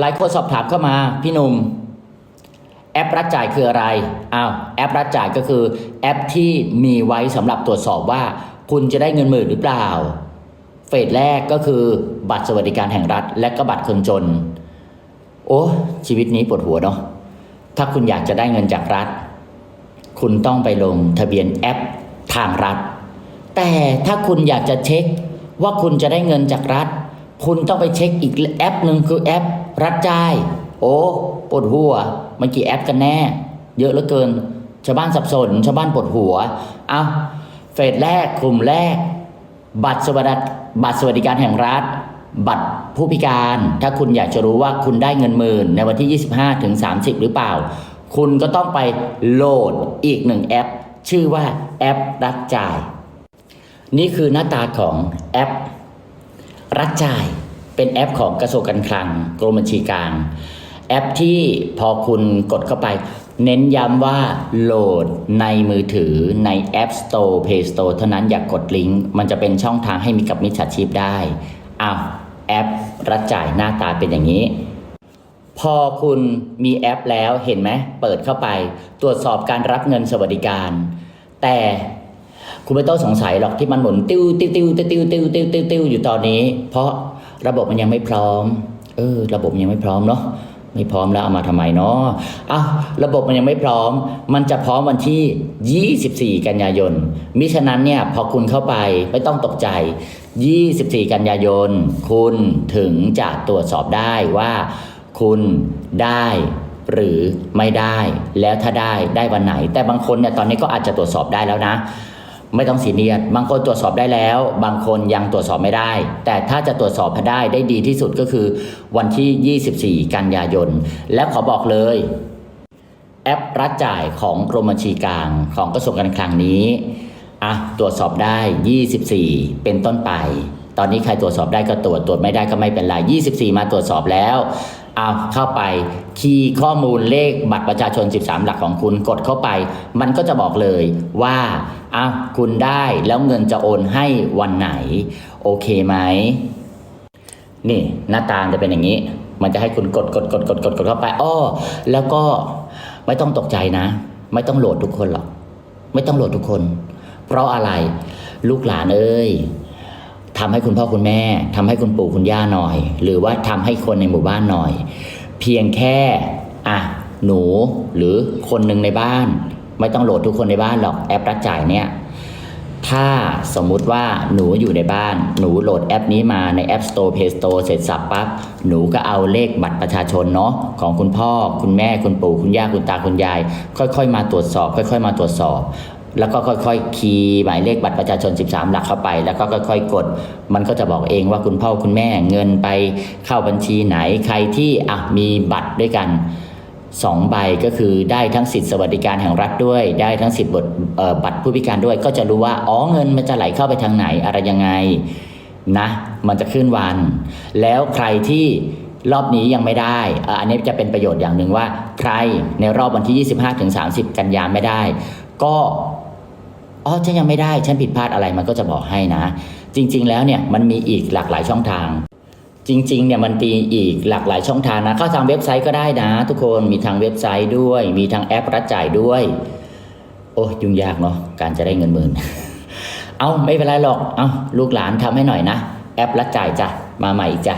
หลายคนสอบถามเข้ามาพี่หนุ่มแอปรัดจ่ายคืออะไรอ้าวแอปรัดจ่ายก็คือแอปที่มีไว้สำหรับตรวจสอบว่า คุณจะได้เงินหมื่นหรือเปล่า เฟสแรกก็คือบัตรสวัสดิการแห่งรัฐ และก็บัตรคนจน โอ้ชีวิตนี้ปวดหัวเนาะถ้าคุณอยากจะได้เงินจากรัฐ คุณต้องไปลงทะเบียนแอปทางรัฐ แต่ถ้าคุณอยากจะเช็คว่าคุณจะได้เงินจากรัฐ คุณต้องไปเช็คอีกแอปหนึ่งคือแอป รัฐจ่าย โอ้ปวดหัว มันกี่แอปกันแน่ เยอะเหลือเกิน ชาวบ้านสับสน ชาวบ้านปวดหัว เอาเฟสแรกกลุ่มแรก บัตรสวัสดิบัตรสวัสดิการแห่งรัฐ บัตรผู้พิการ ถ้าคุณอยากจะรู้ว่าคุณได้เงินหมื่นในวันที่ 25ถึง30 หรือเปล่า คุณก็ต้องไปโหลดอีกหนึ่งแอป ชื่อว่าแอปรัฐจ่าย นี่คือหน้าตาของแอปรัฐจ่าย เป็นแอปของกระทรวงการคลังกรมบัญชีกลาง แอปที่พอคุณกดเข้าไป เน้นย้ำว่าโหลดในมือถือใน App Store Play Store เท่านั้นอย่ากกดลิงก์มันจะเป็นช่องทางให้มีกับมิจฉาชีพได้อ้าวแอปรัฐจ่ายหน้าตาเป็นอย่างนี้ พอคุณมีแอปแล้วเห็นไหมเปิดเข้าไป ตรวจสอบการรับเงินสวัสดิการ แต่คุณไม่ต้องสงสัยหรอกที่มันหมุนติ้วติ้วติ้วติ้วติ้วติ้วติ้วติ้วอยู่ตอนนี้ เพราะ ระบบมันยังไม่พร้อม เออ ระบบยังไม่พร้อมเนาะไม่พร้อมแล้วเอามาทำไมเนาะอ้าวระบบมันยังไม่พร้อม มันจะพร้อมวันที่ 24 กันยายน มิฉะนั้นเนี่ยพอคุณเข้าไปไม่ต้องตกใจ 24 กันยายน คุณถึงจะตรวจสอบได้ว่า คุณได้หรือไม่ได้ แล้วถ้าได้ได้วันไหน แต่บางคนเนี่ยตอนนี้ก็อาจจะตรวจสอบได้แล้วนะ ไม่ต้องสีเนียสบางคนตรวจสอบได้แล้ว บางคนยังตรวจสอบไม่ได้ แต่ถ้าจะตรวจสอบได้ได้ดีที่สุดก็คือวันที่ 24 กันยายน และขอบอกเลย แอปรัฐจ่ายของกรมบัญชีกลางของกระทรวงการคลังนี้อะตรวจสอบได้ 24 เป็นต้นไป ตอนนี้ใครตรวจสอบได้ก็ตรวจตรวจไม่ได้ก็ไม่เป็นไร 24 มาตรวจสอบแล้ว เอาเข้าไปคีย์ข้อมูลเลขบัตรประชาชน 13 หลักของคุณกดเข้าไป มันก็จะบอกเลยว่าอ้าวคุณได้แล้วเงินจะโอนให้วันไหน โอเคไหมนี่หน้าตาจะเป็นอย่างนี้ มันจะให้คุณกดกดกดกดกดกดเข้าไปอ้อแล้วก็ไม่ต้องตกใจนะ ไม่ต้องโหลดทุกคนหรอก ไม่ต้องโหลดทุกคน เพราะอะไรลูกหลานเอ้ย ทำให้คุณพ่อคุณแม่ทำให้คุณปู่คุณย่าหน่อย หรือว่าทำให้คนในหมู่บ้านหน่อย เพียงแค่อะหนูหรือคนหนึ่งในบ้าน ไม่ต้องโหลดทุกคนในบ้านหรอกแอปรัดจ่ายเนี่ยถ้าสมมุติว่าหนูอยู่ในบ้าน หนูโหลดแอปนี้มาใน App Store Play Store เสร็จสับปั๊บหนูก็เอาเลขบัตรประชาชนเนาะของคุณพ่อ คุณแม่คุณปู่คุณย่าคุณตาคุณยาย ค่อย ๆ มาตรวจสอบ ค่อย ๆ มาตรวจสอบ แล้วก็ค่อยๆ คีย์หมายเลขบัตรประชาชน 13 หลักเข้าไป แล้วก็ค่อย ๆ กด มันก็จะบอกเองว่าคุณพ่อคุณแม่เงินไปเข้าบัญชีไหนใครที่อะมีบัตรด้วยกันสองใบก็คือได้ทั้งสิทธิสวัสดิการแห่งรัฐด้วย ได้ทั้งสิทธิ์บัตรผู้พิการด้วย ก็จะรู้ว่าอ๋อเงินมันจะไหลเข้าไปทางไหนอะไรยังไงนะมันจะขึ้นวัน แล้วใครที่รอบนี้ยังไม่ได้ อันนี้จะเป็นประโยชน์อย่างหนึ่งว่า ใครในรอบวันที่ 25ถึง30 กันยาไม่ได้ ก็อ๋อฉันยังไม่ได้ฉันผิดพลาดอะไรมันก็จะบอกให้นะ จริง ๆ แล้วเนี่ยมันมีอีกหลากหลายช่องทาง จริงๆเนี่ยมันมีอีกหลากหลายช่องทางนะเข้าทางเว็บไซต์ก็ได้นะ ทุกคนมีทางเว็บไซต์ด้วย มีทางแอปรัดจ่ายด้วย โอ้ยุ่งยากเนาะการจะได้เงินหมื่นเอาไม่เป็นไรหรอกเอาลูกหลานทำให้หน่อยนะ แอปรัดจ่ายจ้ะมาใหม่อีกจ้ะ